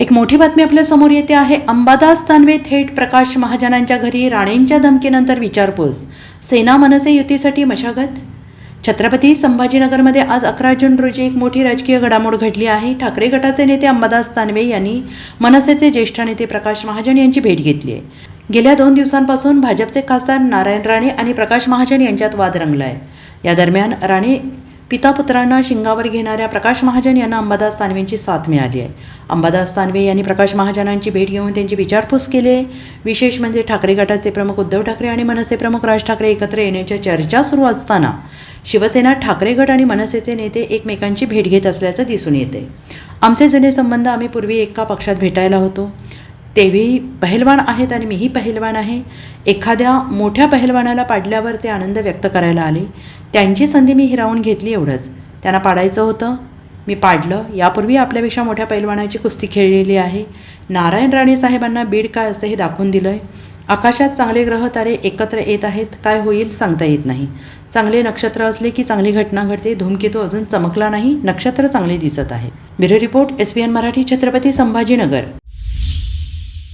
एक मोठी बातमी आपल्यासमोर येते आहे. अंबादास दानवे थेट प्रकाश महाजनांच्या घरी राणेंच्या धमकीनंतर विचारपूस. सेना मनसे युतीसाठी मशागत? छत्रपती संभाजीनगरमध्ये आज अकरा जून रोजी एक मोठी राजकीय घडामोड घडली आहे. ठाकरे गटाचे नेते अंबादास दानवे यांनी मनसेचे ज्येष्ठ नेते प्रकाश महाजन यांची भेट घेतली आहे. गेल्या दोन दिवसांपासून भाजपचे खासदार नारायण राणे आणि प्रकाश महाजन यांच्यात वाद रंगला आहे या दरम्यान राणे पिता पुत्रांना शिंगावर घेणाऱ्या प्रकाश महाजन यांना अंबादास सानवेंची साथ मिळाली आहे. अंबादास सानवे यांनी प्रकाश महाजनांची भेट घेऊन त्यांची विचारपूस केली आहे. विशेष म्हणजे ठाकरे गटाचे प्रमुख उद्धव ठाकरे आणि मनसे प्रमुख राज ठाकरे एकत्र येण्याच्या चर्चा सुरू असताना शिवसेना ठाकरे गट आणि मनसेचे नेते एकमेकांची भेट घेत असल्याचं दिसून येते. आमचे जुने संबंध आम्ही पूर्वी एका पक्षात भेटायला होतो. तेही पहलवान आहेत आणि मीही पहलवान आहे. एखाद्या मोठ्या पहलवानाला पाडल्यावर ते आनंद व्यक्त करायला आले. त्यांची संधी मी हिरावून घेतली एवढंच. त्यांना पाडायचं होतं. मी पाडलं. यापूर्वी आपल्यापेक्षा मोठ्या पैलवानाची कुस्ती खेळलेली आहे. नारायण राणे साहेबांना बीड काय असतं हे दाखवून दिलं आहे आकाशात चांगले ग्रह तारे एकत्र येत आहेत. काय होईल सांगता येत नाही. चांगले नक्षत्र असले की चांगली घटना घडते. धूमकेतू अजून चमकला नाही. नक्षत्र चांगले दिसत आहे. Bureau report S B N Marathi Chhatrapati Sambhajinagar.